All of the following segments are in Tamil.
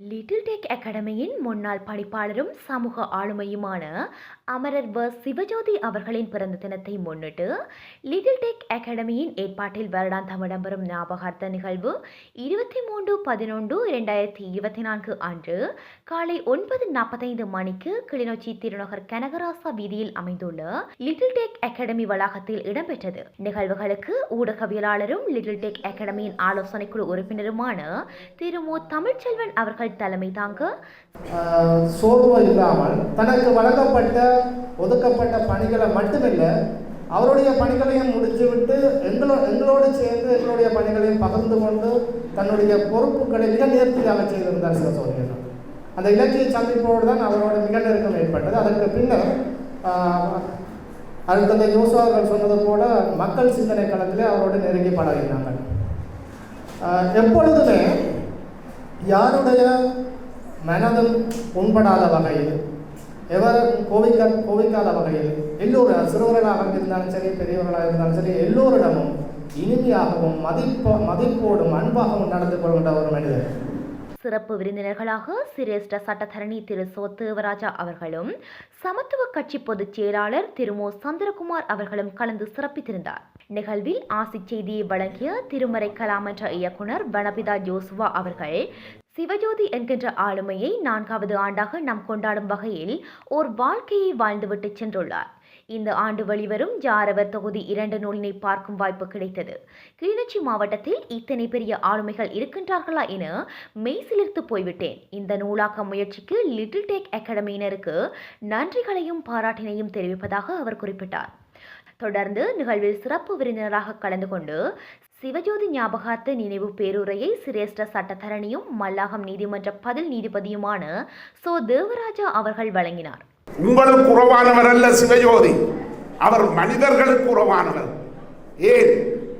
லிட்டில் டெக் அகாடமியின் முன்னாள் படிப்பாளரும் சமூக ஆளுமையுமான அமரர் வ. சிவஜோதி அவர்களின் பிறந்த தினத்தை முன்னிட்டு லிட்டில் டெக் அகாடமியின் ஏற்பாட்டில் வருடாந்தம் இடம்பெறும் ஞாபகார்த்த நிகழ்வு இருபத்தி மூன்று பதினொன்று இரண்டாயிரத்தி இருபத்தி நான்கு அன்று காலை ஒன்பது நாற்பத்தைந்து மணிக்கு கிளிநொச்சி திருநகர் கனகராசா வீதியில் அமைந்துள்ள லிட்டில் டெக் அகாடமி வளாகத்தில் இடம்பெற்றது. நிகழ்வுகளுக்கு ஊடகவியலாளரும் லிட்டில் டெக் அகாடமியின் ஆலோசனைக்குழு உறுப்பினருமான திரு மு. தமிழ்ச்செல்வன் அவர்கள் தலைமை தாங்க. சோர்வு இல்லாமல் தனக்கு வழங்கப்பட்ட ஒதுக்கப்பட்ட பணிகளை மட்டுமில்லை அவருடைய பணிகளையும் முடித்துவிட்டு எங்களோ எங்களோடு சேர்ந்து எங்களுடைய பணிகளையும் பகிர்ந்து கொண்டு தன்னுடைய பொறுப்புகளை மிக நேர்த்தியாக செய்திருந்தார் சிவசோதியன் அந்த இலக்கிய சந்திப்போடு தான் அவரோட மிக நெருக்கம் ஏற்பட்டது. அதற்கு பின்னர் ஆஹ், அடுத்தது யோசு அவர்கள் சொன்னது போல மக்கள் சிந்தனை களத்திலே அவரோடு நெருங்கி பழகினாங்க எப்பொழுதுமே யாருடைய மனதும் புண்படாத வகையில் எவரும் கோவிக்க கோவிக்காத வகையில் எல்லோரும் சிறுவர்களாக இருந்தாலும் சரி பெரியவர்களாக இருந்தாலும் சரி எல்லோரிடமும் இனிமையாகவும் மதிப்ப மதிப்போடும் அன்பாகவும் நடந்து கொள்கின்ற ஒரு மனிதர். சிறப்பு விருந்தினர்களாக சிரேஷ்ட சட்டத்தரணி திரு சோ தேவராஜா அவர்களும் சமத்துவ கட்சி பொதுச் செயலாளர் திருமோ சந்திரகுமார் அவர்களும் கலந்து சிறப்பித்திருந்தார். நிகழ்வில் ஆசி செய்தியை வழங்கிய திருமறை கலாமன்ற இயக்குனர் வனபிதா ஜோசுவா அவர்கள் சிவஜோதி என்கின்ற ஆளுமையை நான்காவது ஆண்டாக நாம் கொண்டாடும் வகையில் ஓர் வாழ்க்கையை வாழ்ந்துவிட்டு சென்றுள்ளார். இந்த ஆண்டு வெளிவரும் ஜாரவர் தொகுதி இரண்டு நூலினை பார்க்கும் வாய்ப்பு கிடைத்தது. கிளிநொச்சி மாவட்டத்தில் இத்தனை பெரிய ஆளுமைகள் இருக்கின்றார்களா என மெய்சிலிர்த்து போய்விட்டேன். இந்த நூலாக்க முயற்சிக்கு லிட்டில் டேக் அகாடமியினருக்கு நன்றிகளையும் பாராட்டினையும் தெரிவிப்பதாக அவர் குறிப்பிட்டார். தொடர்ந்து நிகழ்வில் சிறப்பு விருந்தினராக கலந்து கொண்டு சிவஜோதி ஞாபகார்த்த நினைவு பேருரையை சிரேஷ்ட சட்டத்தரணியும் மல்லாகம் நீதிமன்ற பதில் நீதிபதியுமான சோ தேவராஜா அவர்கள் வழங்கினார். உங்களுக்கு உறவானவர் அல்ல சிவஜோதி அவர் மனிதர்களுக்கு உறவானவர் ஏன்?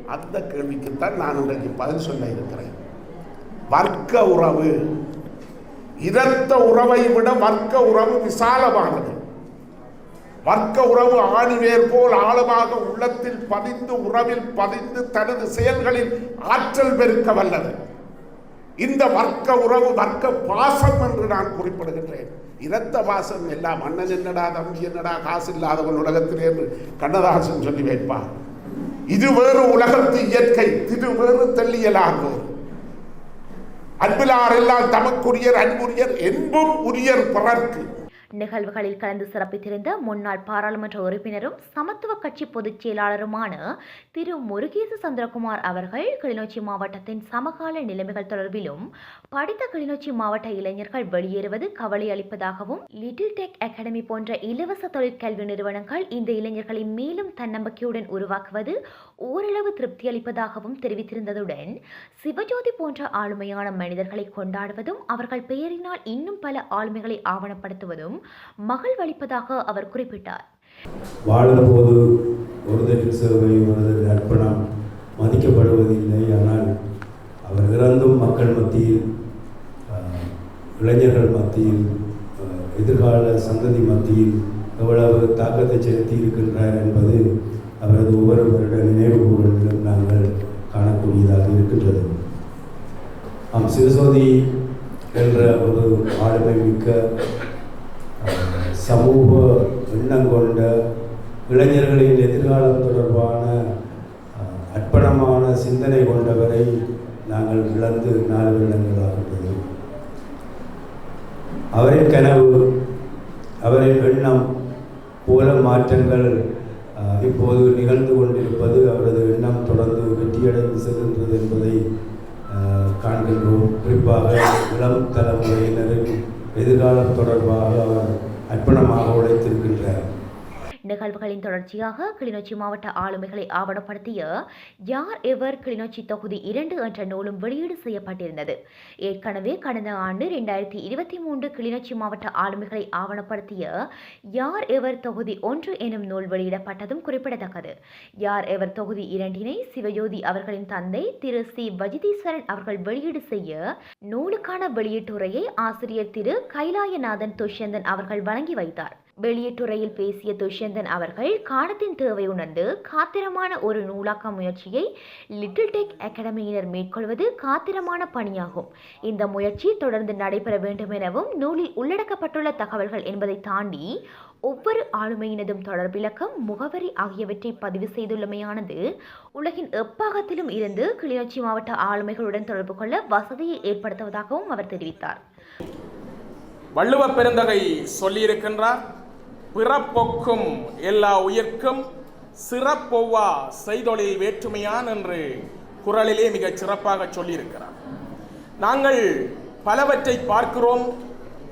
அந்த கேள்விக்குத்தான் நான் உங்களுக்கு பதில் சொல்ல இருக்கிறேன். வர்க்க உறவு. இரத்த உறவை விட வர்க்க உறவு விசாலமானது. வர்க்க உறவு ஆணிவேர் போல் ஆழமாக உள்ளத்தில் பதிந்து உறவில் பதிந்து தனது செயல்களில் ஆற்றல் பெருக்க வல்லது. இந்த வர்க்க உறவு வர்க்க பாசம் என்று நான் குறிப்பிடுகின்றேன். இரத்த வாசம் எல்லாம் அண்ணன் என்னடா தம்பி என்னடா காசு இல்லாதவன் உலகத்திலே என்று கண்ணதாசன் சொல்லி வைப்பார். இது வேறு உலகத்து இயற்கை இது வேறு தெல்லியலாகும் அன்பிலாரெல்லாம் அன்பிலார் எல்லாம் தமக்குரியர் அன்புரியர் என்பும் உரியர் பிறர்க்கு. நிகழ்வுகளில் கலந்து சிறப்பித்திருந்த முன்னாள் பாராளுமன்ற உறுப்பினரும் சமத்துவ கட்சி பொதுச் செயலாளருமான திரு முருகேசு சந்திரகுமார் அவர்கள் கிளிநொச்சி மாவட்டத்தின் சமகால நிலைமைகள் தொடர்பிலும் படித்த கிளிநொச்சி மாவட்ட இளைஞர்கள் வெளியேறுவது கவலை அளிப்பதாகவும் லிட்டில் டெக் அகாடமி போன்ற இலவச தொழிற்கல்வி நிறுவனங்கள் இந்த இளைஞர்களை மேலும் தன்னம்பிக்கையுடன் உருவாக்குவது ஓரளவு திருப்தி அளிப்பதாகவும் தெரிவித்திருந்ததுடன் சிவஜோதி போன்ற ஆளுமையான மனிதர்களை கொண்டாடுவதும் அவர்கள் பெயரினால் இன்னும் பல ஆளுமைகளை ஆவணப்படுத்துவதும் மகிழ்வளிப்பதாக அவர் குறிப்பிட்டார். வாழும்போது ஒருதலின் சேவை ஒருதலின் அர்ப்பணம் மதிக்கப்படுவதில்லை. ஆனால் அவர் இறந்தும் மக்கள் மத்தியில் இளைஞர்கள் மத்தியில் எதிர்கால சந்ததி மத்தியில் எவ்வளவு தாக்கத்தை செலுத்தி இருக்கின்றார் என்பது அவரது ஒவ்வொரு வருட நினைவு கூறுகளிலும் நாங்கள் காணக்கூடியதாக இருக்கின்றது. ஆம் சிவசோதி என்ற ஒரு ஆளுமை மிக்க சமூக எண்ணம் கொண்ட இளைஞர்களின் எதிர்காலம் தொடர்பான அற்பணமான அர்ப்பணமான சிந்தனை கொண்டவரை நாங்கள் இழந்து நாலு வருடங்களாகின்றது அவரின் கனவு அவரின் எண்ணம் போல மாற்றங்கள் இப்போது நிகழ்ந்து கொண்டிருப்பது அவரது எண்ணம் தொடர்ந்து வெற்றியடைந்து செல்கின்றது என்பதை காண்கின்றோம். குறிப்பாக இளம் தலைமுறையினரின் எதிர்காலம் தொடர்பாக அவர் அர்ப்பணமாக உழைத்திருக்கின்றார். நிகழ்வுகளின் தொடர்ச்சியாக கிளிநொச்சி மாவட்ட ஆளுமைகளை ஆவணப்படுத்திய யார் எவர் கிளிநொச்சி தொகுதி இரண்டு என்ற நூலும் வெளியீடு செய்யப்பட்டிருந்தது. ஏற்கனவே கடந்த ஆண்டு இரண்டாயிரத்தி இருபத்தி மூன்று கிளிநொச்சி மாவட்ட ஆளுமைகளை ஆவணப்படுத்திய யார் எவர் தொகுதி ஒன்று எனும் நூல் வெளியிடப்பட்டதும் குறிப்பிடத்தக்கது. யார் எவர் தொகுதி இரண்டினை சிவஜோதி அவர்களின் தந்தை திரு சி. வஜிதீஸ்வரன் அவர்கள் வெளியீடு செய்ய நூலுக்கான வெளியீட்டுரையை ஆசிரியர் திரு கைலாயநாதன் துஷ்யந்தன் அவர்கள் வழங்கி வைத்தார். வெளியீட்டுரையில் பேசிய துஷ்யந்தன் அவர்கள் காலத்தின் தேவை உணர்ந்து காத்திரமான ஒரு நூலாக்க முயற்சியை லிட்டில் டெக் அகாடமியினர் மேற்கொள்வது காத்திரமான பணியாகும். இந்த முயற்சி தொடர்ந்து நடைபெற வேண்டும் எனவும் நூலில் உள்ளடக்கப்பட்டுள்ள தகவல்கள் என்பதை தாண்டி ஒவ்வொரு ஆளுமையினதும் தொடர்பிலக்கம் முகவரி ஆகியவற்றை பதிவு செய்துள்ளமையானது உலகின் எப்பாகத்திலும் இருந்து கிளிநொச்சி மாவட்ட ஆளுமைகளுடன் தொடர்பு கொள்ள வசதியை ஏற்படுத்துவதாகவும் அவர் தெரிவித்தார். வள்ளுவ பெருந்தகை சொல்லியிருக்கின்றார். பிறப்பொக்கும் எல்லா உயிர்க்கும் சிறப்பொவ்வா செய்தொழில் வேற்றுமையான் என்று குரலிலே மிகச் சிறப்பாக சொல்லியிருக்கிறார். நாங்கள் பலவற்றை பார்க்கிறோம்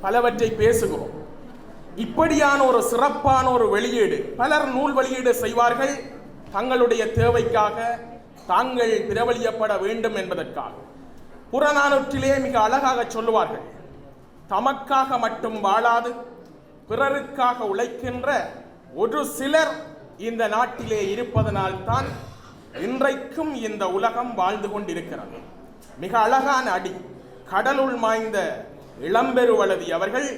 பலவற்றை பேசுகிறோம். இப்படியான ஒரு சிறப்பான ஒரு வெளியீடு பலர் நூல் வெளியீடு செய்வார்கள் தங்களுடைய தேவைக்காக தாங்கள் பிரபலியப்பட வேண்டும் என்பதற்காக. புறநானூற்றிலே மிக அழகாக சொல்லுவார்கள் தமக்காக மட்டும் வாழாது பிறருக்காக உழைக்கின்ற ஒரு சிலர் இந்த நாட்டிலே இருப்பதனால்தான் இன்றைக்கும் இந்த உலகம் வாழ்ந்து கொண்டிருக்கிறது. மிக அழகான அடி. கடலுள் மாய்ந்த இளம்பெருவளவி அவர்கள்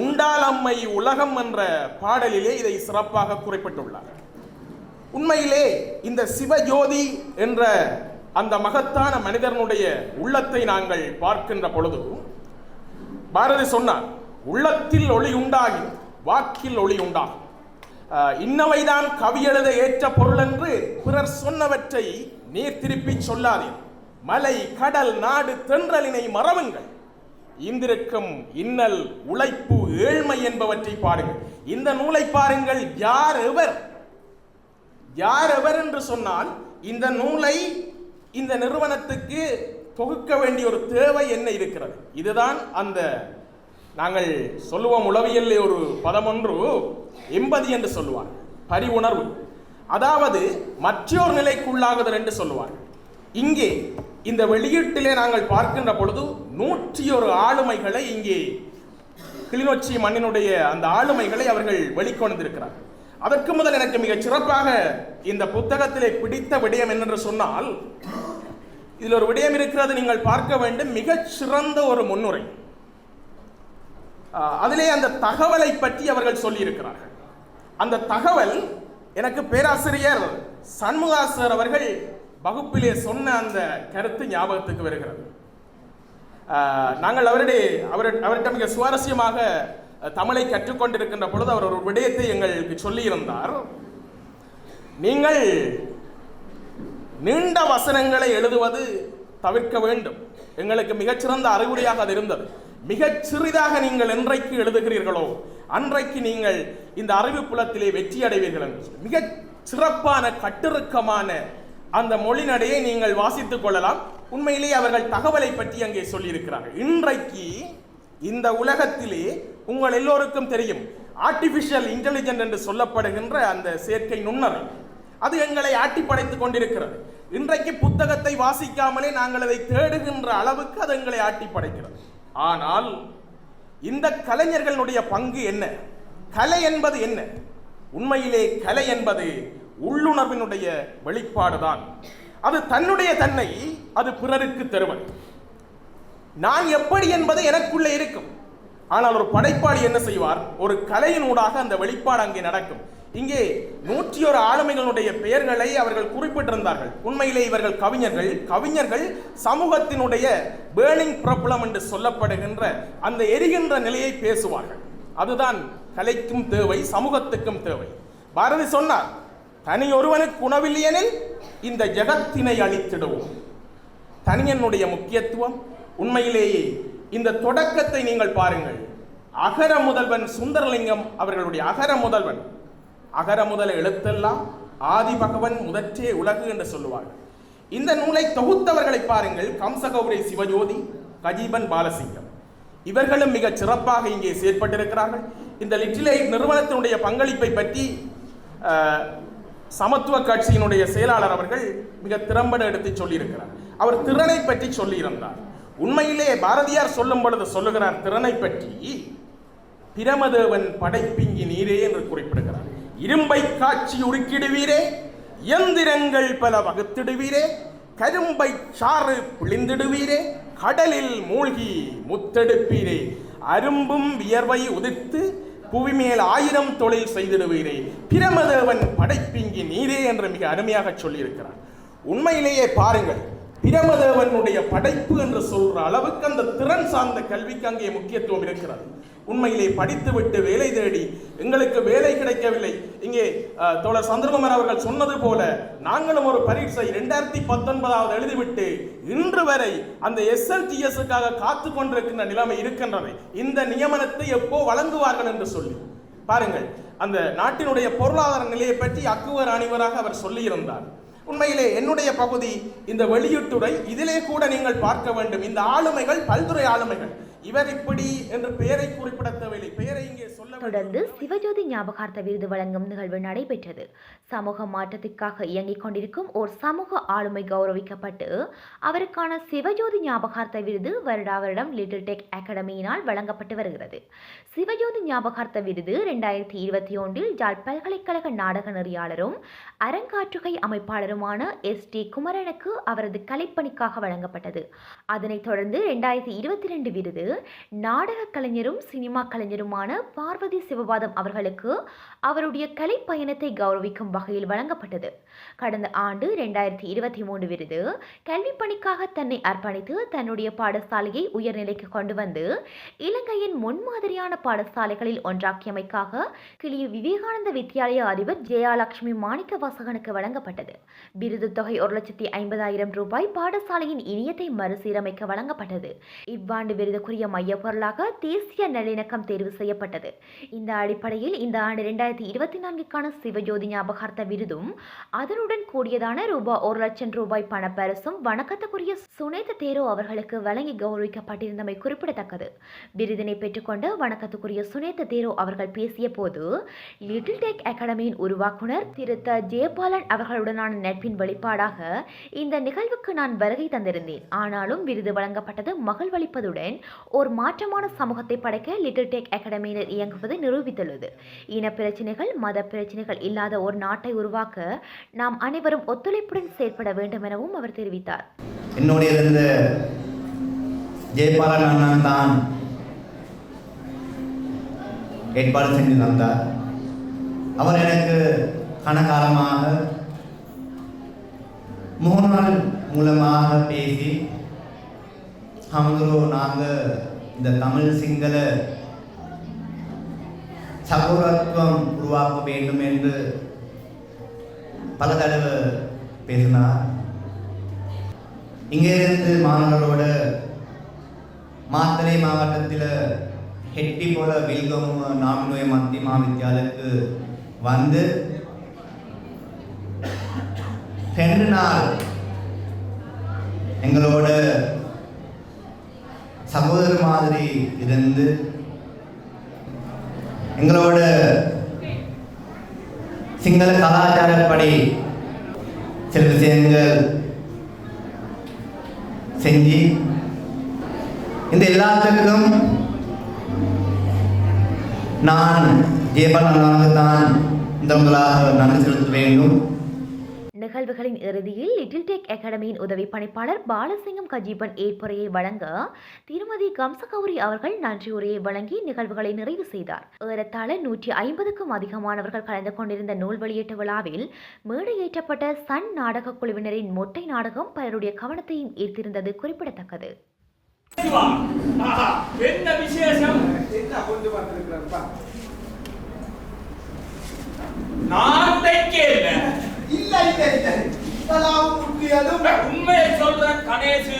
உண்டாலம்மை உலகம் என்ற பாடலிலே இதை சிறப்பாக குறிப்பிட்டுள்ளார். உண்மையிலே இந்த சிவஜோதி என்ற அந்த மகத்தான மனிதனுடைய உள்ளத்தை நாங்கள் பார்க்கின்ற பொழுது பாரதி சொன்னார் உள்ளத்தில் ஒளி உண்டாகி வாக்கில் ஒளி உண்டாகும். இன்னவைதான் கவி எழுத ஏற்ற பொருள் என்று பிறர் சொன்னவற்றை நீர் திருப்பி சொல்லாதீர். மலை கடல் நாடு தென்றலினை மறவுங்கள். இந்திருக்கும் இன்னல் உழைப்பு ஏழ்மை என்பவற்றை பாருங்கள். இந்த நூலை பாருங்கள் யார் எவர்? யார் எவர் என்று சொன்னால் இந்த நூலை இந்த நிறுவனத்துக்கு தொகுக்க வேண்டிய ஒரு தேவை என்ன இருக்கிறது? இதுதான் அந்த நாங்கள் சொல்லுவோம் உளவியல் ஒரு பதம் ஒன்று எம்பதி என்று சொல்லுவார் பரிவுணர்வு. அதாவது மற்றொரு நிலைக்குள்ளாகுதல் என்று சொல்லுவார் இங்கே இந்த வெளியீட்டிலே நாங்கள் பார்க்கின்ற பொழுது நூற்றி ஒரு ஆளுமைகளை இங்கே கிளிநொச்சி மண்ணினுடைய அந்த ஆளுமைகளை அவர்கள் வெளிக்கொண்டிருக்கிறார் அதற்கு முதல் எனக்கு மிகச் சிறப்பாக இந்த புத்தகத்திலே பிடித்த விடயம் என்னென்று சொன்னால் இதில் ஒரு விடயம் இருக்கிறது. நீங்கள் பார்க்க வேண்டும் மிகச் சிறந்த ஒரு முன்னுரை. அதிலே அந்த தகவலை பற்றி அவர்கள் சொல்லியிருக்கிறார்கள். அந்த தகவல் எனக்கு பேராசிரியர் சண்முகாசர் அவர்கள் வகுப்பிலே சொன்ன அந்த கருத்து ஞாபகத்துக்கு வருகிறது. நாங்கள் அவருடைய அவர் அவர்கிட்ட மிக சுவாரஸ்யமாக தமிழை கற்றுக்கொண்டிருக்கின்ற பொழுது அவர் ஒரு விடயத்தை எங்களுக்கு சொல்லியிருந்தார். நீங்கள் நீண்ட வசனங்களை எழுதுவது தவிர்க்க வேண்டும். எங்களுக்கு மிகச்சிறந்த அறிகுறியாக அது இருந்தது. மிகச் சிறிதாக நீங்கள் என்றைக்கு எழுதுகிறீர்களோ அன்றைக்கு நீங்கள் இந்த அறிவு புலத்திலே வெற்றி அடைவீர்கள் என்று மிக சிறப்பான கட்டிருக்கமான அந்த மொழிநடையை நீங்கள் வாசித்துக் கொள்ளலாம். உண்மையிலேயே அவர்கள் தகவலை பற்றி அங்கே சொல்லியிருக்கிறார்கள். இன்றைக்கு இந்த உலகத்திலே உங்கள் எல்லோருக்கும் தெரியும் ஆர்டிபிஷியல் இன்டெலிஜென்ட் என்று சொல்லப்படுகின்ற அந்த செயற்கை நுண்ணறை. அது எங்களை ஆட்டி படைத்துக் கொண்டிருக்கிறது. இன்றைக்கு புத்தகத்தை வாசிக்காமலே நாங்கள் அதை தேடுகின்ற அளவுக்கு அது எங்களை ஆட்டி படைக்கிறது. ஆனால் இந்த கலைஞர்களுடைய பங்கு என்ன? கலை என்பது என்ன? உண்மையிலே கலை என்பது உள்ளுணர்வினுடைய வெளிப்பாடுதான். அது தன்னுடைய தன்னை அது பிறருக்கு தருவது. நான் எப்படி என்பது எனக்குள்ளே இருக்கும். ஆனால் ஒரு படைப்பாளி என்ன செய்வார்? ஒரு கலையினூடாக அந்த வெளிப்பாடு அங்கே நடக்கும். இங்கே நூற்றி ஒரு ஆளுமைகளுடைய பெயர்களை அவர்கள் குறிப்பிட்டிருந்தார்கள். உண்மையிலே இவர்கள் கவிஞர்கள். கவிஞர்கள் சமூகத்தினுடைய பேர்னிங் ப்ராப்ளம் என்று சொல்லப்படுகின்ற அந்த எரிகின்ற நிலையை பேசுவார்கள். அதுதான் கலைக்கும் தேவை சமூகத்துக்கும் தேவை. பாரதி சொன்னார் தனி ஒருவனுக்கு உணவில்லையெனில் இந்த ஜெகத்தினை அழித்திடுவோம். தனியனுடைய முக்கியத்துவம் உண்மையிலேயே இந்த தொடக்கத்தை நீங்கள் பாருங்கள். அகர முதல்வன் சுந்தரலிங்கம் அவர்களுடைய அகர முதல்வன். அகர முதல எழுத்தெல்லாம் ஆதி பகவன் முதற்றே உலகு என்று சொல்லுவார்கள். இந்த நூலை தொகுத்தவர்களை பாருங்கள். கம்சகௌரி சிவஜோதி கஜீபன் பாலசிங்கம். இவர்களும் மிகச் சிறப்பாக இங்கே செயற்பட்டிருக்கிறார்கள். இந்த லிட்டிலை நிறுவனத்தினுடைய பங்களிப்பை பற்றி சமத்துவ கட்சியினுடைய செயலாளர் அவர்கள் மிக திறம்பட எடுத்து சொல்லியிருக்கிறார். அவர் திறனை பற்றி சொல்லியிருந்தார். உண்மையிலே பாரதியார் சொல்லும் பொழுது சொல்லுகிறார் திறனை பற்றி பிரமதேவன் படைப்பிங்கி நீரே என்று குறிப்பிடுகிறார். இரும்பை காட்சி உருக்கிடுவீரே இயந்திரங்கள் பல வகுத்திடுவீரே கரும்பை சாறு பிழிந்திடுவீரே கடலில் மூழ்கி முத்தெடுப்பீரே. அரும்பும் வியர்வை உதிர்த்து புவிமேல் ஆயிரம் தொழில் செய்திடுவீரே. பிரமதேவன் படைப்பிங்கி நீரே என்று மிக அருமையாக சொல்லியிருக்கிறார். உண்மையிலேயே பாருங்கள் பிரமதேவனுடைய படைப்பு என்று சொல்ற அளவுக்கு அந்த திறன் சார்ந்த கல்விக்கு அங்கே முக்கியத்துவம் இருக்கிறது. உண்மையிலே படித்துவிட்டு வேலை தேடி எங்களுக்கு வேலை கிடைக்கவில்லை. இங்கே தோழர் சந்திரகுமார் அவர்கள் சொன்னது போல நாங்களும் ஒரு பரீட்சை இரண்டாயிரத்தி பத்தொன்பதாவது எழுதிவிட்டு இன்று வரை அந்த எஸ்எல்டிஎஸ்க்காக காத்து கொண்டிருக்கின்ற நிலைமை இருக்கின்றது இந்த நியமனத்தை எப்போ வழங்குவார்கள் என்று சொல்லி. பாருங்கள் அந்த நாட்டினுடைய பொருளாதார நிலையை பற்றி அக்குவர் அணிவராக அவர் சொல்லியிருந்தார். உண்மையிலே என்னுடைய பகுதி இந்த வெளியீட்டுரை இதிலே கூட நீங்கள் பார்க்க வேண்டும். இந்த ஆளுமைகள் பல்துறை ஆளுமைகள் இவர் இப்படி என்று பெயரை குறிப்பிட தேவையில்லை பெயரை இங்கே சொல்ல தொடர்ந்து சிவஜோதி ஞாபகார்த்த விருது வழங்கும் நிகழ்வு நடைபெற்றது. சமூக மாற்றத்திற்காக இயங்கிக் கொண்டிருக்கும் ஓர் சமூக ஆளுமை கௌரவிக்கப்பட்டு அவருக்கான சிவஜோதி ஞாபகார்த்த விருது வருடா வருடம் லிட்டில் டெக் அகாடமியினால் வழங்கப்பட்டு வருகிறது. சிவஜோதி ஞாபகார்த்த விருது இரண்டாயிரத்தி இருபத்தி ஒன்றில் ஜாழ் பல்கலைக்கழக நாடக நெறியாளரும் அரங்காற்றுகை அமைப்பாளருமான எஸ் டி குமரனுக்கு அவரது கலைப்பணிக்காக வழங்கப்பட்டது. அதனைத் தொடர்ந்து இரண்டாயிரத்தி இருபத்தி ரெண்டு விருது நாடக கலைஞரும் சினிமா கலைஞருமான பார்வதி சிவபாதம் அவர்களுக்கு அவருடைய கலை பயணத்தை கௌரவிக்கும் வகையில் வழங்கப்பட்டது. கடந்த ஆண்டு இரண்டாயிரத்தி இருபத்தி மூன்று விருது கல்வி பணிக்காக தன்னை அர்ப்பணித்து தன்னுடைய பாடசாலையை உயர்நிலைக்கு கொண்டு வந்து இலங்கையின் முன்மாதிரியான பாடசாலைகளில் ஒன்றாக்கியமைக்காக கிளிய விவேகானந்த வித்யாலய அதிபர் ஜெயாலட்சுமி மாணிக்க வாசகனுக்கு வழங்கப்பட்டது. விருது தொகை ஒரு லட்சத்தி ஐம்பதாயிரம் ரூபாய் பாடசாலையின் இணையத்தை மறுசீரமைக்க வழங்கப்பட்டது. இவ்வாண்டு விருதுக்குரிய மையப் மையப்பொருளாக தேசிய நல்லிணக்கம் தேர்வு செய்யப்பட்டது. இந்த அடிப்படையில் இந்த ஆண்டு இரண்டாயிரத்தி இருபத்தி நான்குக்கான சிவஜோதி ஞாபகார்த்த விருதும் அதனுடன் கூடியதான ரூபாய் ஒரு லட்சம் ரூபாய் பணப்பரிசும் வணக்கத்துக்குரிய சுனேத தேரோ அவர்களுக்கு வழங்கி கௌரவிக்கப்பட்டிருந்தமை குறிப்பிடத்தக்கது. விருதினை பெற்றுக்கொண்ட வணக்கத்துக்குரிய சுனேத தேரோ அவர்கள் பேசிய போது லிட்டில் டெக் அகாடமியின் உருவாக்குனர் திரு த ஜெயபாலன் அவர்களுடனான நட்பின் வெளிப்பாடாக இந்த நிகழ்வுக்கு நான் வருகை தந்திருந்தேன். ஆனாலும் விருது வழங்கப்பட்டது மகிழ்வளிப்பதுடன் ஒரு மாற்றமான சமூகத்தை படைக்க லிட்டில் டெக் அகாடமியினர் இயங்குவது நிரூபித்துள்ளது. இன பிரச்சனைகள் மத பிரச்சனைகள் இல்லாத ஒரு நாட்டை உருவாக்க நாம் அனைவரும் ஒத்துழைப்புடன் செயற்பட வேண்டும் எனவும் அவர் தெரிவித்தார். இருந்த ஜெயபாலன் அண்ணன் தான் ஏற்பாடு செஞ்சு தந்தார் அவர் எனக்கு கணக்காலமாக மூணு நாள் மூலமாக பேசி ஹமதுரோ நாங்கள் இந்த தமிழ் சிங்கள சகோதரத்துவம் உருவாக்க வேண்டும் என்று பல தடவை பேசினார். இங்கிருந்து மாணவர்களோட மாத்தளை மாவட்டத்தில் ஹெட்டி போல வில்கம் நாமினோய மத்திய மகாவித்யாலயத்துக்கு வந்து ரெண்டு நாள் எங்களோட சகோதரர் மாதிரி இருந்து எங்களோட சிங்கள கலாச்சாரப்படி சில விஷயங்கள் செஞ்சு இந்த எல்லாத்துக்கும் நான் ஜெயபாலனாக தான் இந்த உங்களாக நன்றி செலுத்த வேண்டும். நிகழ்வுகளின் இறுதியில் லிட்டில் டெக் அகாடமியின் உதவி பணிப்பாளர் பாலசிங்கம் கஜீபன் ஏற்புரையை வழங்க திருமதி கம்சகௌரி அவர்கள் நன்றி உரையை வழங்கி நிகழ்வுகளை நிறைவு செய்தார். ஏறத்தாழ நூற்றி ஐம்பதுக்கும் அதிகமானவர்கள் கலந்து கொண்டிருந்த நூல் வெளியீட்டு விழாவில் மேடையேற்றப்பட்ட சன் நாடக குழுவினரின் மொட்டை நாடகம் பலருடைய கவனத்தையும் ஈர்த்திருந்தது குறிப்பிடத்தக்கது. என்ன விசேஷம்? என்ன கொண்டு இல்ல இல்ல இல்ல. இதெல்லாம் முக்கியதும் உண்மையை சொல்ற கணேஷ்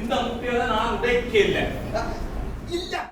இந்த முக்கியதை நான் உடைக்க இல்லை இல்ல.